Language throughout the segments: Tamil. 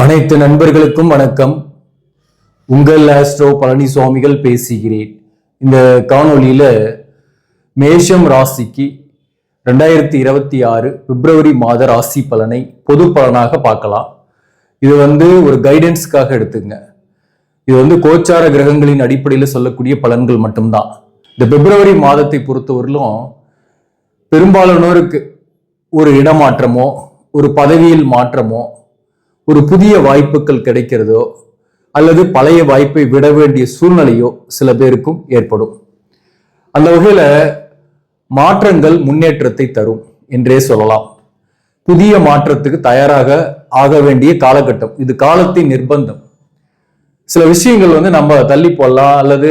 அனைத்து நண்பர்களுக்கும் வணக்கம். உங்கள் ஆஸ்ட்ரோ பழனிசுவாமிகள் பேசுகிறேன். இந்த காணொலியில் மேஷம் ராசிக்கு ரெண்டாயிரத்தி இருபத்தி ஆறு பிப்ரவரி மாத ராசி பலனை பொது பலனாக பார்க்கலாம். இது வந்து ஒரு கைடன்ஸ்க்காக எடுத்துங்க. இது வந்து கோச்சார கிரகங்களின் அடிப்படையில் சொல்லக்கூடிய பலன்கள் மட்டும்தான். இந்த பிப்ரவரி மாதத்தை பொறுத்தவரையிலும் பெரும்பாலானோருக்கு ஒரு இடமாற்றமோ ஒரு பதவியில் மாற்றமோ ஒரு புதிய வாய்ப்புகள் கிடைக்கிறதோ அல்லது பழைய வாய்ப்பை விட வேண்டிய சூழ்நிலையோ சில பேருக்கும் ஏற்படும். அந்த வகையில் மாற்றங்கள் முன்னேற்றத்தை தரும் என்றே சொல்லலாம். புதிய மாற்றத்துக்கு தயாராக ஆக வேண்டிய காலகட்டம் இது காலத்தின் நிர்பந்தம். சில விஷயங்கள் வந்து நம்ம தள்ளி போடலாம் அல்லது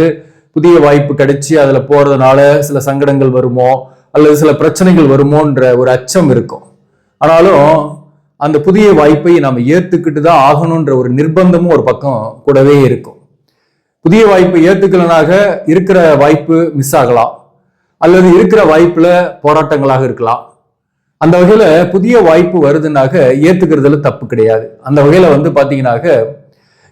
புதிய வாய்ப்பு கிடைச்சி அதில் போகிறதுனால சில சங்கடங்கள் வருமோ அல்லது சில பிரச்சனைகள் வருமோன்ற ஒரு அச்சம் இருக்கும். ஆனாலும் அந்த புதிய வாய்ப்பை நம்ம ஏற்றுக்கிட்டு தான் ஆகணுன்ற ஒரு நிர்பந்தமும் ஒரு பக்கம் கூடவே இருக்கும். புதிய வாய்ப்பை ஏற்றுக்கலனாக இருக்கிற வாய்ப்பு மிஸ் ஆகலாம். அல்லது இருக்கிற வாய்ப்பில் போராட்டங்களாக இருக்கலாம். அந்த வகையில் புதிய வாய்ப்பு வருதுன்னாக ஏற்றுக்கிறதுல தப்பு கிடையாது. அந்த வகையில் வந்து பார்த்தீங்கன்னாக்க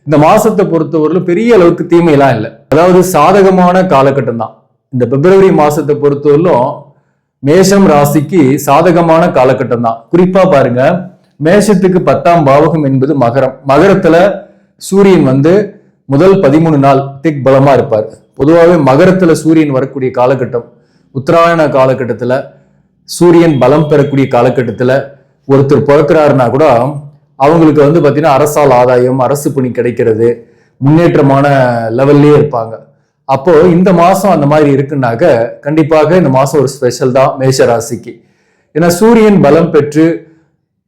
இந்த மாதத்தை பொறுத்தவரையிலும் பெரிய அளவுக்கு தீமையெல்லாம் இல்லை. அதாவது சாதகமான காலகட்டம் தான். இந்த பிப்ரவரி மாதத்தை பொறுத்தவரையிலும் மேஷம் ராசிக்கு சாதகமான காலகட்டம் தான். குறிப்பாக பாருங்கள் மேஷத்துக்கு பத்தாம் பாவகம் என்பது மகரம். மகரத்துல சூரியன் வந்து முதல் பதிமூணு நாள் திக் பலமா இருப்பார். பொதுவாகவே மகரத்துல சூரியன் வரக்கூடிய காலகட்டம் உத்தராயண காலகட்டத்துல சூரியன் பலம் பெறக்கூடிய காலகட்டத்துல ஒருத்தர் பிறக்கிறாருன்னா கூட அவங்களுக்கு வந்து பார்த்தீங்கன்னா அரசால் ஆதாயம் அரசு பணி கிடைக்கிறது முன்னேற்றமான லெவல்லே இருப்பாங்க. அப்போ இந்த மாசம் அந்த மாதிரி இருக்குன்னாக்க கண்டிப்பாக இந்த மாசம் ஒரு ஸ்பெஷல் தான் மேஷ ராசிக்கு ஏன்னா சூரியன் பலம் பெற்று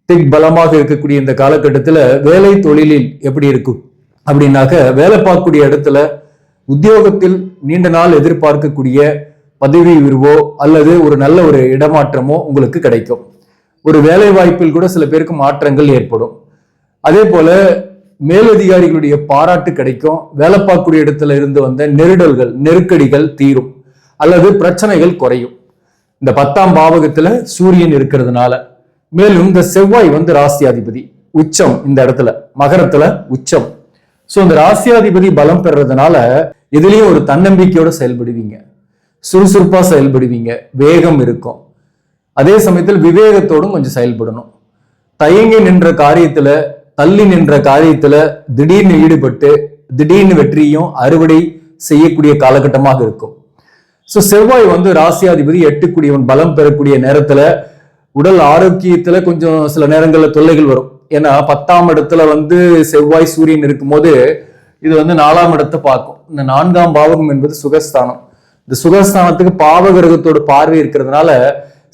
திக் பலமாக இருக்கக்கூடிய இந்த காலகட்டத்தில் வேலை தொழிலில் எப்படி இருக்கும்? அப்படின்னாக்க வேலை பார்க்கக்கூடிய இடத்துல உத்தியோகத்தில் நீண்ட நாள் எதிர்பார்க்கக்கூடிய பதவி உயர்வோ அல்லது ஒரு நல்ல ஒரு இடமாற்றமோ உங்களுக்கு கிடைக்கும். ஒரு வேலை வாய்ப்பில் கூட சில பேருக்கு மாற்றங்கள் ஏற்படும். அதே போல மேலதிகாரிகளுடைய பாராட்டு கிடைக்கும். வேலை பார்க்கக்கூடிய இடத்துல இருந்து வந்த நெருடல்கள் நெருக்கடிகள் தீரும். அல்லது பிரச்சனைகள் குறையும். இந்த பத்தாம் பாவகத்துல சூரியன் இருக்கிறதுனால. மேலும் இந்த செவ்வாய் வந்து ராசியாதிபதி உச்சம் இந்த இடத்துல மகரத்துல உச்சம். சோ இந்த ராசியாதிபதி பலம் பெறதுனால எதுலேயும் ஒரு தன்னம்பிக்கையோட செயல்படுவீங்க. சுறுசுறுப்பா செயல்படுவீங்க. வேகம் இருக்கும். அதே சமயத்தில் விவேகத்தோடும் கொஞ்சம் செயல்படணும். தயங்கி நின்ற காரியத்துல தள்ளி நின்ற காரியத்துல திடீர்னு ஈடுபட்டு திடீர்னு வெற்றியும் அறுவடை செய்யக்கூடிய காலகட்டமாக இருக்கும். ஸோ செவ்வாய் வந்து ராசியாதிபதி எட்டுக்கூடியவன் பலம் பெறக்கூடிய நேரத்துல உடல் ஆரோக்கியத்துல கொஞ்சம் சில நேரங்களில் தொல்லைகள் வரும். ஏன்னா பத்தாம் இடத்துல வந்து செவ்வாய் சூரியன் இருக்கும்போது இது வந்து நாலாம் இடத்தை பார்க்கும். இந்த நான்காம் பாவகம் என்பது சுகஸ்தானம். இந்த சுகஸ்தானத்துக்கு பாவகிரகத்தோட பார்வை இருக்கிறதுனால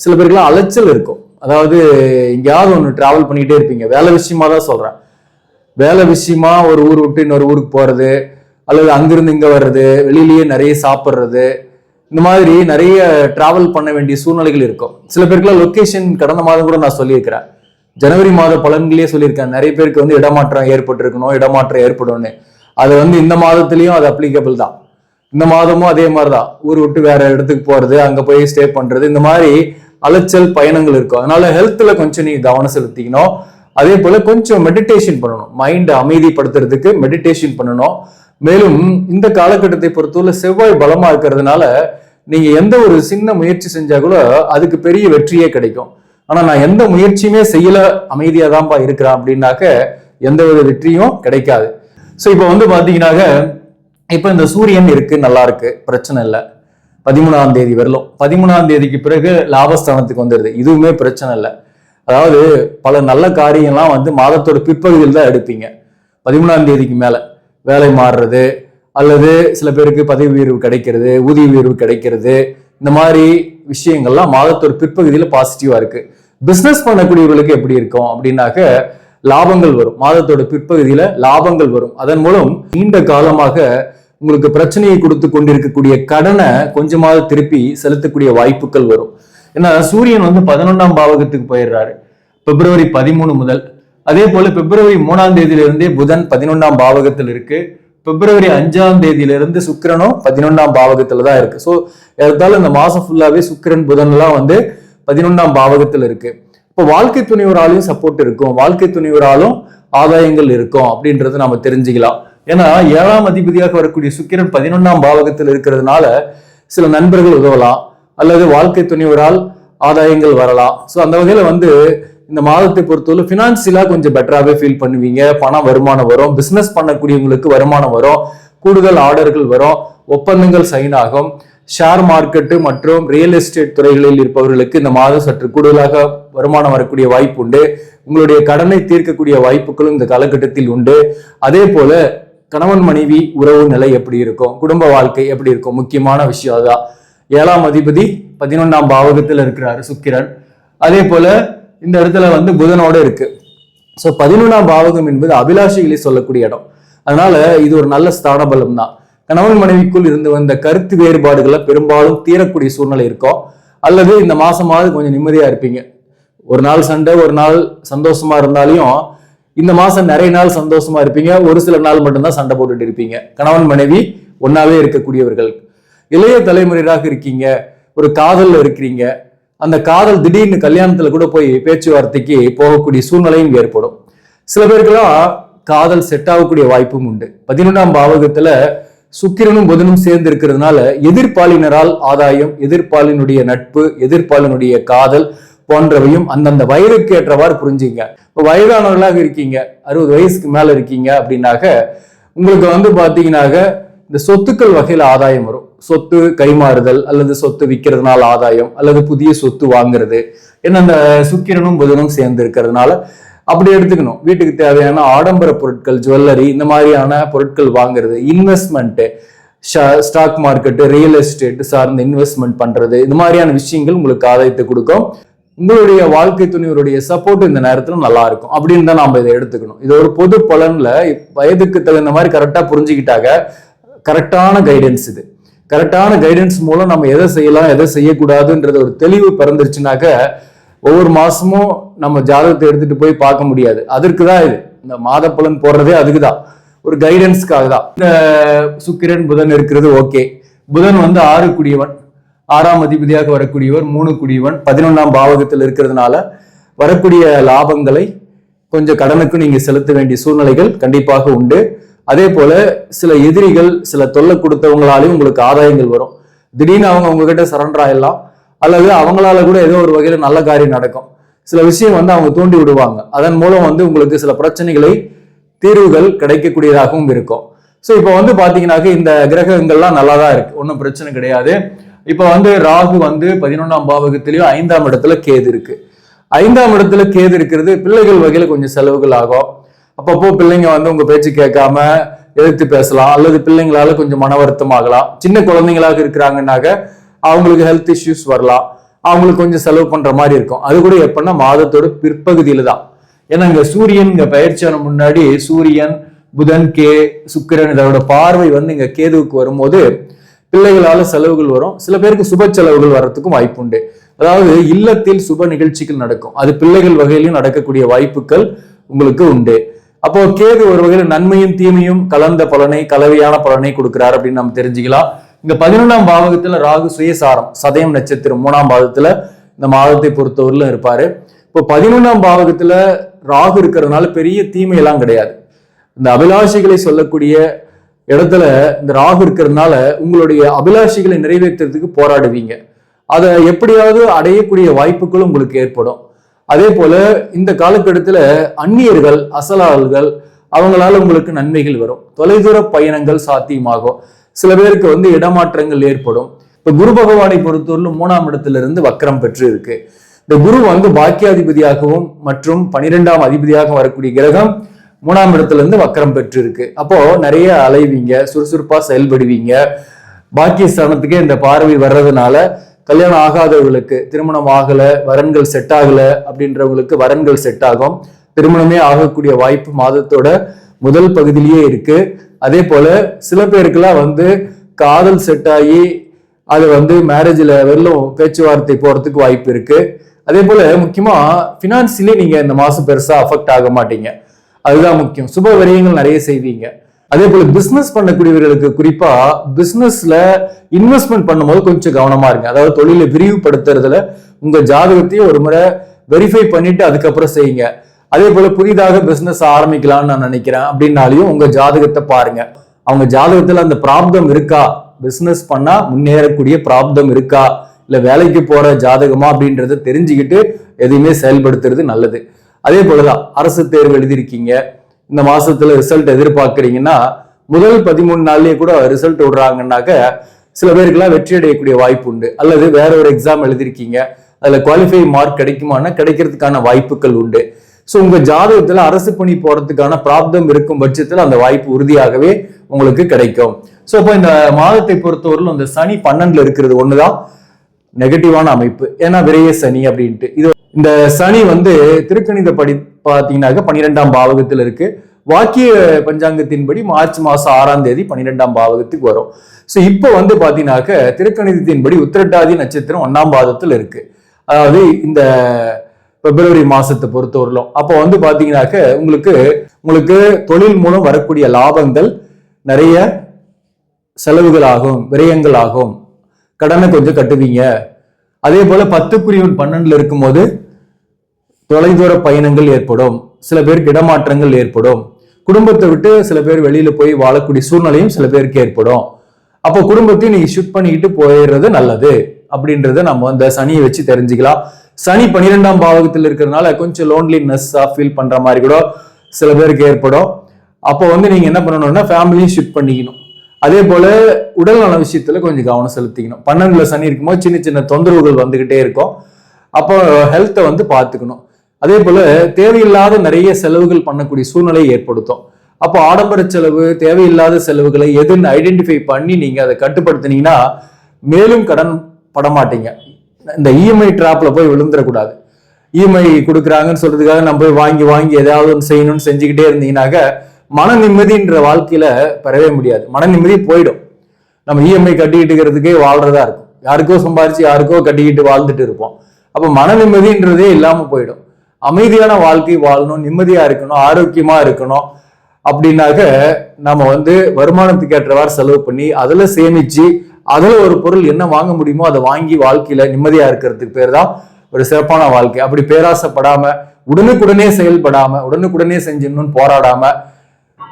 சில பேருக்குலாம் அலைச்சல் இருக்கும். அதாவது எங்கேயாவது ஒன்று டிராவல் பண்ணிக்கிட்டே இருப்பீங்க. வேலை விஷயமா தான் சொல்கிறேன் வேலை விஷயமா ஒரு ஊர் விட்டு இன்னொரு ஊருக்கு போகிறது அல்லது அங்கிருந்து இங்கே வர்றது வெளியிலேயே நிறைய சாப்பிட்றது இந்த மாதிரி நிறைய டிராவல் பண்ண வேண்டிய சூழ்நிலைகள் இருக்கும். சில பேருக்குலாம் லொக்கேஷன் கடந்த மாதம் கூட நான் சொல்லியிருக்கிறேன். ஜனவரி மாத பலன்களே சொல்லியிருக்கேன். நிறைய பேருக்கு வந்து இடமாற்றம் ஏற்பட்டிருக்கணும் இடமாற்றம் ஏற்படும்னு அது வந்து இந்த மாதத்துலேயும் அது அப்ளிகபிள் தான். இந்த மாதமும் அதே மாதிரி தான் ஊர் விட்டு வேற இடத்துக்கு போறது அங்கே போய் ஸ்டே பண்றது இந்த மாதிரி அலைச்சல் பயணங்கள் இருக்கும். அதனால ஹெல்த்தில் கொஞ்சம் நீ கவனம் செலுத்திக்கணும். அதே போல கொஞ்சம் மெடிடேஷன் பண்ணணும். மைண்டை அமைதிப்படுத்துறதுக்கு மெடிடேஷன் பண்ணணும். மேலும் இந்த காலகட்டத்தை பொறுத்தவரை செவ்வாய் பலமா இருக்கிறதுனால நீங்க எந்த ஒரு சின்ன முயற்சி செஞ்சா கூட அதுக்கு பெரிய வெற்றியே கிடைக்கும். ஆனா நான் எந்த முயற்சியுமே செய்யல அமைதியா தான்ப்பா இருக்கிறேன் அப்படின்னாக்க எந்த ஒரு வெற்றியும் கிடைக்காது. ஸோ இப்போ வந்து பாத்தீங்கன்னாக்க இப்போ இந்த சூரியன் இருக்கு நல்லா இருக்கு பிரச்சனை இல்லை. பதிமூணாம் தேதி வரலும். பதிமூணாம் தேதிக்கு பிறகு லாபஸ்தானத்துக்கு வந்துடுது இதுவுமே பிரச்சனை இல்லை. அதாவது பல நல்ல காரியம்லாம் வந்து மாதத்தோட பிற்பகுதியில் தான் எடுப்பீங்க. பதிமூணாம் தேதிக்கு மேலே. வேலை மாறுறது அல்லது சில பேருக்கு பதவி உயர்வு கிடைக்கிறது ஊதிய உயர்வு கிடைக்கிறது இந்த மாதிரி விஷயங்கள்லாம் மாதத்தோட பிற்பகுதியில் பாசிட்டிவாக இருக்குது பிஸ்னஸ் பண்ணக்கூடியவர்களுக்கு எப்படி இருக்கும் அப்படின்னாக்க லாபங்கள் வரும். மாதத்தோட பிற்பகுதியில லாபங்கள் வரும். அதன் மூலம் நீண்ட காலமாக உங்களுக்கு பிரச்சனையை கொடுத்து கொண்டிருக்கக்கூடிய கடனை கொஞ்சமாவது திருப்பி செலுத்தக்கூடிய வாய்ப்புகள் வரும். ஏன்னா சூரியன் வந்து பதினொன்றாம் பாவகத்துக்கு போயிடுறாரு. பிப்ரவரி பதிமூணு முதல் அதே போல பிப்ரவரி மூணாம் தேதியிலிருந்தே புதன் பதினொன்றாம் பாவகத்தில் இருக்கு. பிப்ரவரி அஞ்சாம் தேதியிலிருந்து சுக்கிரனும் பதினொன்றாம் பாவகத்துல தான் இருக்கு. ஸோ எடுத்தாலும் இந்த மாசம் ஃபுல்லாவே சுக்கிரன் புதன் எல்லாம் வந்து பதினொன்றாம் பாவகத்தில் இருக்கு. இப்போ வாழ்க்கை துணைவராலையும் சப்போர்ட் இருக்கும். வாழ்க்கை துணைவராலும் ஆதாயங்கள் இருக்கும் அப்படின்றத நம்ம தெரிஞ்சுக்கலாம். ஏன்னா ஏழாம் அதிபதியாக வரக்கூடிய சுக்கிரன் பதினொன்றாம் பாவகத்தில் இருக்கிறதுனால சில நண்பர்கள் உதவலாம். அல்லது வாழ்க்கை துணிவரால் ஆதாயங்கள் வரலாம். ஸோ அந்த வகையில் வந்து இந்த மாதத்தை பொறுத்தவரை ஃபினான்சியலாக கொஞ்சம் பெட்டராகவே ஃபீல் பண்ணுவீங்க. பணம் வருமானம் வரும். பிஸ்னஸ் பண்ணக்கூடியவங்களுக்கு வருமானம் வரும். கூடுதல் ஆர்டர்கள் வரும். ஒப்பந்தங்கள் சைன் ஆகும். ஷேர் மார்க்கெட்டு மற்றும் ரியல் எஸ்டேட் துறைகளில் இருப்பவர்களுக்கு இந்த மாதம் சற்று கூடுதலாக வருமானம் வரக்கூடிய வாய்ப்பு உண்டு. உங்களுடைய கடனை தீர்க்கக்கூடிய வாய்ப்புகளும் இந்த காலகட்டத்தில் உண்டு. அதே போல கணவன் மனைவி உறவு நிலை எப்படி இருக்கும்? குடும்ப வாழ்க்கை எப்படி இருக்கும்? முக்கியமான விஷயம் அதுதான். ஏழாம் அதிபதி பதினொன்றாம் பாவகத்தில் இருக்கிறாரு சுக்கிரன். அதே போல இந்த இடத்துல வந்து புதனோட இருக்கு. ஸோ பதினொன்றாம் பாவகம் என்பது அபிலாஷிகளை சொல்லக்கூடிய இடம். அதனால இது ஒரு நல்ல ஸ்தான பலம் தான் கணவன் மனைவிக்குள் இருந்து வந்த கருத்து வேறுபாடுகளை பெரும்பாலும் தீரக்கூடிய சூழ்நிலை இருக்கும் அல்லது இந்த மாசமாவது கொஞ்சம் நிம்மதியா இருப்பீங்க. ஒரு நாள் சண்டை ஒரு நாள் சந்தோஷமா இருந்தாலையும் இந்த மாசம் நிறைய நாள் சந்தோஷமா இருப்பீங்க. ஒரு சில நாள் மட்டும்தான் சண்டை போட்டுட்டு இருப்பீங்க. கணவன் மனைவி ஒன்னாவே இருக்கக்கூடியவர்கள். இளைய தலைமுறையாக இருக்கீங்க. ஒரு காதல்ல இருக்கிறீங்க. அந்த காதல் திடீர்னு கல்யாணத்துல கூட போய் பேச்சுவார்த்தைக்கு போகக்கூடிய சூழ்நிலையும் ஏற்படும். சில பேருக்கெல்லாம் காதல் செட் ஆகக்கூடிய வாய்ப்பும் உண்டு. பதினொன்றாம் பாவகத்துல சுக்கிரனும் புதனும் சேர்ந்து இருக்கிறதுனால எதிர்ப்பாலினரால் ஆதாயம் எதிர்பாலினுடைய நட்பு எதிர்பாலினுடைய காதல் போன்றவையும் அந்தந்த வயதுக்கு ஏற்றவாறு புரிஞ்சுங்க. இப்போ வயதானவர்களாக இருக்கீங்க அறுபது வயசுக்கு மேல இருக்கீங்க அப்படின்னாக்க உங்களுக்கு வந்து பாத்தீங்கன்னாக்க இந்த சொத்துக்கள் வகையில் ஆதாயம் வரும். சொத்து கைமாறுதல் அல்லது சொத்து விற்கிறதுனால ஆதாயம் அல்லது புதிய சொத்து வாங்குறது ஏன்னா அந்த சுக்கிரனும் புதனும் சேர்ந்து இருக்கிறதுனால அப்படி எடுத்துக்கணும். வீட்டுக்கு தேவையான ஆடம்பர பொருட்கள் ஜுவல்லரி இந்த மாதிரியான பொருட்கள் வாங்குறது investment stock market real estate சார்ந்த இன்வெஸ்ட்மெண்ட் பண்றது இந்த மாதிரியான விஷயங்கள் உங்களுக்கு ஆதாயத்தை கொடுக்கும். உங்களுடைய வாழ்க்கை துணிவருடைய சப்போர்ட் இந்த நேரத்துல நல்லா இருக்கும். அப்படின்னு தான் நாம இதை எடுத்துக்கணும். இது ஒரு பொது பலன்ல வயதுக்கு தகுந்த மாதிரி கரெக்டா புரிஞ்சுக்கிட்டாங்க கரெக்டான கைடன்ஸ் இது. கரெக்டான கைடன்ஸ் மூலம் நம்ம எதை செய்யலாம் எதை செய்யக்கூடாதுன்றது ஒரு தெளிவு பிறந்துருச்சுனாக்க ஒவ்வொரு மாசமும் நம்ம ஜாதகத்தை எடுத்துட்டு போய் பார்க்க முடியாது. அதற்கு தான் இது. இந்த மாத பலன் போடுறதே அதுக்கு தான் ஒரு கைடன்ஸ்க்காக தான். இந்த சுக்கிரன் புதன் இருக்கிறது ஓகே புதன் வந்து ஆறு குடியவன். ஆறாம் அதிபதியாக வரக்கூடியவர் மூணு குடியவன். பதினொன்றாம் பாவகத்தில் இருக்கிறதுனால வரக்கூடிய லாபங்களை கொஞ்சம் கடனுக்கு நீங்க செலுத்த வேண்டிய சூழ்நிலைகள் கண்டிப்பாக உண்டு. அதே போல சில எதிரிகள் சில தொல்லை கொடுத்தவங்களாலையும் உங்களுக்கு ஆதாயங்கள் வரும். திடீர்னு அவங்க உங்ககிட்ட சரண்டர் ஆயிடலாம். அல்லது அவங்களால கூட ஏதோ ஒரு வகையில நல்ல காரியம் நடக்கும். சில விஷயம் வந்து அவங்க தூண்டி விடுவாங்க. அதன் மூலம் வந்து உங்களுக்கு சில பிரச்சனைகளை தீர்வுகள் கிடைக்கக்கூடியதாகவும் இருக்கும். ஸோ இப்போ வந்து பார்த்தீங்கன்னாக்க இந்த கிரகங்கள்லாம் நல்லா தான் இருக்கு. ஒன்றும் பிரச்சனை கிடையாது. இப்போ வந்து ராகு வந்து பதினொன்றாம் பாவகத்திலையும் ஐந்தாம் இடத்துல கேது இருக்கு. ஐந்தாம் இடத்துல கேது இருக்கிறது பிள்ளைகள் வகையில் கொஞ்சம் செலவுகள் ஆகும். அப்பப்போ பிள்ளைங்க வந்து உங்க பேச்சு கேட்காம எதிர்த்து பேசலாம். அல்லது பிள்ளைங்களால கொஞ்சம் மன வருத்தம் ஆகலாம். சின்ன குழந்தைங்களாக இருக்கிறாங்கன்னாக்க அவங்களுக்கு ஹெல்த் இஷ்யூஸ் வரலாம். அவங்களுக்கு கொஞ்சம் செலவு பண்ற மாதிரி இருக்கும். அது கூட எப்படின்னா மாதத்தோட பிற்பகுதியில தான். ஏன்னா இங்க சூரியன் இங்க பயிற்சியான முன்னாடி சூரியன் புதன் கே சுக்கிரன் இதோட பார்வை வந்து இங்க கேதுவுக்கு வரும்போது பிள்ளைகளால செலவுகள் வரும். சில பேருக்கு சுப செலவுகள் வர்றதுக்கும் வாய்ப்பு உண்டு. அதாவது இல்லத்தில் சுப நிகழ்ச்சிகள் நடக்கும். அது பிள்ளைகள் வகையிலும் நடக்கக்கூடிய வாய்ப்புகள் உங்களுக்கு உண்டு. அப்போ கேது ஒரு வகையில் நன்மையும் தீமையும் கலந்த பலனை கலவையான பலனை கொடுக்கிறார் அப்படின்னு நம்ம தெரிஞ்சுக்கலாம். இங்க பதினொன்றாம் பாவகத்துல ராகு சுயசாரம் சதயம் நட்சத்திரம் மூணாம் பாவத்துல இந்த மாதத்தை பொறுத்தவரையிலும் இருப்பாரு. இப்போ பதினொன்றாம் பாவகத்துல ராகு இருக்கிறதுனால பெரிய தீமையெல்லாம் கிடையாது. இந்த அபிலாஷைகளை சொல்லக்கூடிய இடத்துல இந்த ராகு இருக்கிறதுனால உங்களுடைய அபிலாஷைகளை நிறைவேற்றுறதுக்கு போராடுவீங்க. அதை எப்படியாவது அடையக்கூடிய வாய்ப்புகளும் உங்களுக்கு ஏற்படும். அதே போல இந்த காலகட்டத்துல அந்நியர்கள் அசலாள்கள் அவங்களால உங்களுக்கு நன்மைகள் வரும். தொலைதூர பயணங்கள் சாத்தியமாகும். சில பேருக்கு வந்து இடமாற்றங்கள் ஏற்படும். இப்ப குரு பகவானை பொறுத்தவரையிலும் மூணாம் இடத்துல இருந்து வக்கரம் பெற்று இருக்கு இந்த குரு வந்து பாக்கியாதிபதியாகவும் மற்றும் பனிரெண்டாம் அதிபதியாக வரக்கூடிய கிரகம் மூணாம் இடத்துல இருந்து வக்கரம் பெற்று இருக்கு அப்போ நிறைய அலைவீங்க சுறுசுறுப்பா செயல்படுவீங்க. பாக்கியஸ்தானத்துக்கே இந்த பார்வை வர்றதுனால கல்யாணம் ஆகாதவர்களுக்கு திருமணம் ஆகலை வரன்கள் செட் ஆகலை அப்படின்றவங்களுக்கு வரன்கள் செட் ஆகும். திருமணமே ஆகக்கூடிய வாய்ப்பு மாதத்தோட முதல் பகுதியிலேயே இருக்கு. அதே போல சில பேருக்கெல்லாம் வந்து காதல் செட் ஆகி அது வந்து மேரேஜில் வெறும் பேச்சுவார்த்தை போகிறதுக்கு வாய்ப்பு இருக்கு. அதே போல முக்கியமாக பினான்சியலி நீங்கள் இந்த மாதம் பெருசாக அஃபெக்ட் ஆக மாட்டீங்க. அதுதான் முக்கியம். சுப விரயங்கள் நிறைய செய்வீங்க. அதே போல பிசினஸ் பண்ணக்கூடியவர்களுக்கு குறிப்பா பிசினஸ்ல இன்வெஸ்ட்மெண்ட் பண்ணும்போது கொஞ்சம் கவனமா இருங்க. அதாவது தொழிலை விரிவுபடுத்துறதுல உங்க ஜாதகத்தையும் ஒரு முறை வெரிஃபை பண்ணிட்டு அதுக்கப்புறம் செய்யுங்க. அதே போல புதிதாக பிசினஸ் ஆரம்பிக்கலாம்னு நான் நினைக்கிறேன் அப்படின்னாலையும் உங்க ஜாதகத்தை பாருங்க. அவங்க ஜாதகத்துல அந்த பிராப்தம் இருக்கா? பிசினஸ் பண்ணா முன்னேறக்கூடிய பிராப்தம் இருக்கா? இல்ல வேலைக்கு போற ஜாதகமா அப்படின்றத தெரிஞ்சுக்கிட்டு எதையுமே செயல்படுத்துறது நல்லது. அதே போலதான் அரசு தேர்வு எழுதியிருக்கீங்க. இந்த மாசத்துல ரிசல்ட் எதிர்பார்க்கறீங்கன்னா முதல் பதிமூணு நாள்லயே கூட ரிசல்ட் விடுறாங்கன்னாக்க சில பேருக்குலாம் வெற்றி அடையக்கூடிய வாய்ப்பு உண்டு. அல்லது வேற ஒரு எக்ஸாம் எழுதிருக்கீங்க அதுல குவாலிஃபை மார்க் கிடைக்குமானா கிடைக்கிறதுக்கான வாய்ப்புகள் உண்டு. ஸோ உங்க ஜாதகத்துல அரசு பணி போறதுக்கான பிராப்தம் இருக்கும் பட்சத்தில் அந்த வாய்ப்பு உறுதியாகவே உங்களுக்கு கிடைக்கும். ஸோ இப்போ இந்த மாதத்தை பொறுத்தவரையிலும் இந்த சனி பன்னெண்டுல இருக்கிறது ஒண்ணுதான். நெகட்டிவான அமைப்பு. ஏன்னா விரைய சனி அப்படின்ட்டு. இது இந்த சனி வந்து திருக்கணித படி பார்த்தீங்கன்னாக்க பன்னிரெண்டாம் பாவகத்தில் இருக்கு. வாக்கிய பஞ்சாங்கத்தின்படி மார்ச் மாதம் ஆறாம் தேதி பன்னிரெண்டாம் பாவகத்துக்கு வரும். ஸோ இப்போ வந்து பார்த்தீங்கன்னாக்க திருக்கணிதத்தின்படி உத்திரட்டாதி நட்சத்திரம் ஒன்னாம் பாதத்தில் இருக்கு. அதாவது இந்த பிப்ரவரி மாசத்தை பொறுத்தவரையிலும். அப்போ வந்து பார்த்தீங்கன்னாக்க உங்களுக்கு உங்களுக்கு தொழில் மூலம் வரக்கூடிய லாபங்கள் நிறைய செலவுகள் ஆகும் விரயங்கள் ஆகும் கடனை கொஞ்சம் கட்டுவீங்க. அதே போல பத்துக்குரியவன் பன்னெண்டுல இருக்கும்போது தொலைதூர பயணங்கள் ஏற்படும். சில பேருக்கு இடமாற்றங்கள் ஏற்படும். குடும்பத்தை விட்டு சில பேர் வெளியில போய் வாழக்கூடிய சூழ்நிலையும் சில பேருக்கு ஏற்படும். அப்போ குடும்பத்தையும் நீங்க ஷிஃப்ட் பண்ணிக்கிட்டு போயிடுறது நல்லது அப்படின்றத நம்ம அந்த சனியை வச்சு தெரிஞ்சுக்கலாம். சனி பன்னிரெண்டாம் பாவகத்தில் இருக்கிறதுனால கொஞ்சம் லோன்லினஸ்ஸா ஃபீல் பண்ற மாதிரி கூட சில பேருக்கு ஏற்படும். அப்போ வந்து நீங்க என்ன பண்ணணும்னா ஃபேமிலியும் ஷிஃப்ட் பண்ணிக்கணும். அதே போல உடல் நல விஷயத்துல கொஞ்சம் கவனம் செலுத்திக்கணும். பன்னெண்டுல சனி இருக்கும்போது சின்ன சின்ன தொந்தரவுகள் வந்துகிட்டே இருக்கும். அப்போ ஹெல்த்தை வந்து பார்த்துக்கணும். அதே போல தேவையில்லாத நிறைய செலவுகள் பண்ணக்கூடிய சூழ்நிலையை ஏற்படுத்தும். அப்போ ஆடம்பர செலவு தேவையில்லாத செலவுகளை எதுன்னு ஐடென்டிஃபை பண்ணி நீங்க அதை கட்டுப்படுத்தினீங்கன்னா மேலும் கடன் படமாட்டீங்க. இந்த இஎம்ஐ டிராப்ல போய் விழுந்துடக்கூடாது. இஎம்ஐ கொடுக்குறாங்கன்னு சொல்றதுக்காக நம்ம போய் வாங்கி வாங்கி ஏதாவது ஒன்று செய்யணும்னு செஞ்சுக்கிட்டே இருந்தீங்கன்னாக்க மன நிம்மதின்ற வாழ்க்கையில பெறவே முடியாது. மன நிம்மதி போயிடும். நம்ம இஎம்ஐ கட்டிக்கிட்டு இருக்கிறதுக்கே வாழ்றதா இருக்கும். யாருக்கோ சம்பாரிச்சு யாருக்கோ கட்டிக்கிட்டு வாழ்ந்துட்டு இருப்போம். அப்போ மன நிம்மதின்றதே இல்லாம போயிடும். அமைதியான வாழ்க்கை வாழணும் நிம்மதியா இருக்கணும் ஆரோக்கியமா இருக்கணும் அப்படின்னாக்க நம்ம வந்து வருமானத்துக்கு ஏற்றவாறு செலவு பண்ணி அதுல சேமிச்சு அதுல ஒரு பொருள் என்ன வாங்க முடியுமோ அதை வாங்கி வாழ்க்கையில நிம்மதியா இருக்கிறதுக்கு பேர் தான் ஒரு சிறப்பான வாழ்க்கை. அப்படி பேராசைப்படாமல் உடனுக்குடனே செயல்படாம உடனுக்குடனே செஞ்சிடணும்னு போராடாம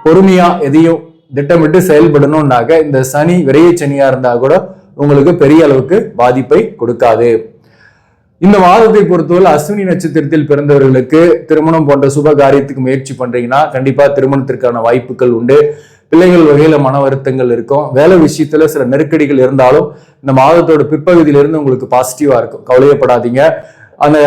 பொறுமையா எதையும் திட்டமிட்டு செயல்படணும்னாக்க இந்த சனி விரைய சனியா இருந்தா கூட உங்களுக்கு பெரிய அளவுக்கு பாதிப்பை கொடுக்காது. இந்த மாதத்தை பொறுத்தவரை அஸ்வினி நட்சத்திரத்தில் பிறந்தவர்களுக்கு திருமணம் போன்ற சுப காரியத்துக்கு முயற்சி பண்றீங்கன்னா கண்டிப்பா திருமணத்திற்கான வாய்ப்புகள் உண்டு. பிள்ளைகள் வகையில மன வருத்தங்கள் இருக்கும். வேலை விஷயத்துல சில நெருக்கடிகள் இருந்தாலும் இந்த மாதத்தோட பிற்பகுதியில இருந்து உங்களுக்கு பாசிட்டிவா இருக்கும். கவலையப்படாதீங்க. அந்த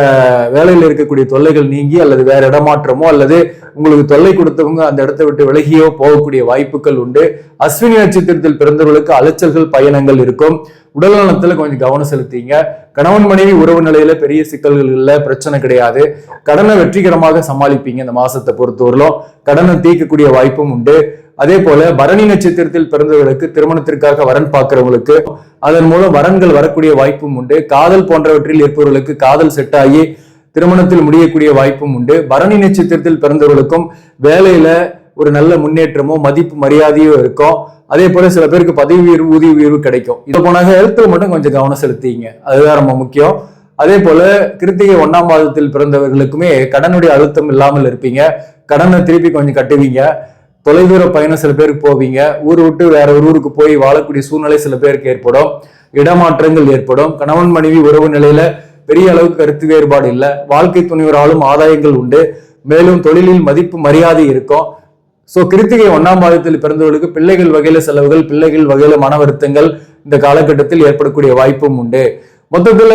வேலையில் இருக்கக்கூடிய தொல்லைகள் நீங்கி அல்லது வேற இடமாற்றமோ அல்லது உங்களுக்கு தொல்லை கொடுத்தவங்க அந்த இடத்தை விட்டு விலகியோ போகக்கூடிய வாய்ப்புகள் உண்டு. அஸ்வினி நட்சத்திரத்தில் பிறந்தவர்களுக்கு அலைச்சல்கள் பயணங்கள் இருக்கும். உடல் நலத்துல கொஞ்சம் கவனம் செலுத்திங்க. கணவன் மனைவி உறவு நிலையில பெரிய சிக்கல்கள் இல்லை பிரச்சனை கிடையாது. கடனை வெற்றிகரமாக சமாளிப்பீங்க இந்த மாசத்தை பொறுத்தவரையிலும். கடனை தீர்க்கக்கூடிய வாய்ப்பும் உண்டு. அதே போல பரணி நட்சத்திரத்தில் பிறந்தவர்களுக்கு திருமணத்திற்காக வரன் பார்க்கிறவங்களுக்கு அதன் மூலம் வரன்கள் வரக்கூடிய வாய்ப்பும் உண்டு. காதல் போன்றவற்றில் இருப்பவர்களுக்கு காதல் செட் ஆகி திருமணத்தில் முடியக்கூடிய வாய்ப்பும் உண்டு. பரணி நட்சத்திரத்தில் பிறந்தவர்களுக்கும் வேலையில ஒரு நல்ல முன்னேற்றமோ மதிப்பு மரியாதையோ இருக்கும் அதே போல சில பேருக்கு பதவி உயர்வு ஊதிய உயர்வு கிடைக்கும். இதை போனாங்க ஹெல்த்தில் மட்டும் கொஞ்சம் கவனம் செலுத்திங்க. அதுதான் ரொம்ப முக்கியம். அதே போல கிருத்திகை ஒன்னாம் மாதத்தில் பிறந்தவர்களுக்குமே கடனுடைய அழுத்தம் இல்லாமல் இருப்பீங்க. கடனை திருப்பி கொஞ்சம் கட்டுவீங்க. தொலைதூர பயணம் சில பேருக்கு போவீங்க. ஊர் விட்டு வேற ஒரு ஊருக்கு போய் வாழக்கூடிய சூழ்நிலை சில பேருக்கு ஏற்படும். இடமாற்றங்கள் ஏற்படும். கணவன் மனைவி உறவு நிலையில பெரிய அளவுக்கு கருத்து வேறுபாடு இல்லை. வாழ்க்கை துணிவராலும் ஆதாயங்கள் உண்டு. மேலும் தொழிலில் மதிப்பு மரியாதை இருக்கும். ஸோ கிருத்திகை ஒன்னாம் பாதத்தில் பிறந்தவர்களுக்கு பிள்ளைகள் வகையில செலவுகள் பிள்ளைகள் வகையில மன வருத்தங்கள் இந்த காலகட்டத்தில் ஏற்படக்கூடிய வாய்ப்பும் உண்டு. மொத்தத்துல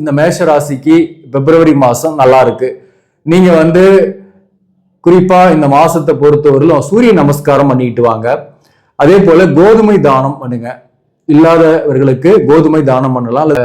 இந்த மேஷ ராசிக்கு பிப்ரவரி மாசம் நல்லா இருக்கு. நீங்க வந்து குறிப்பா இந்த மாசத்தை பொறுத்தவரையிலும் சூரிய நமஸ்காரம் பண்ணிட்டு வாங்க. அதே போல கோதுமை தானம் பண்ணுங்க. இல்லாதவர்களுக்கு கோதுமை தானம் பண்ணலாம். இல்லை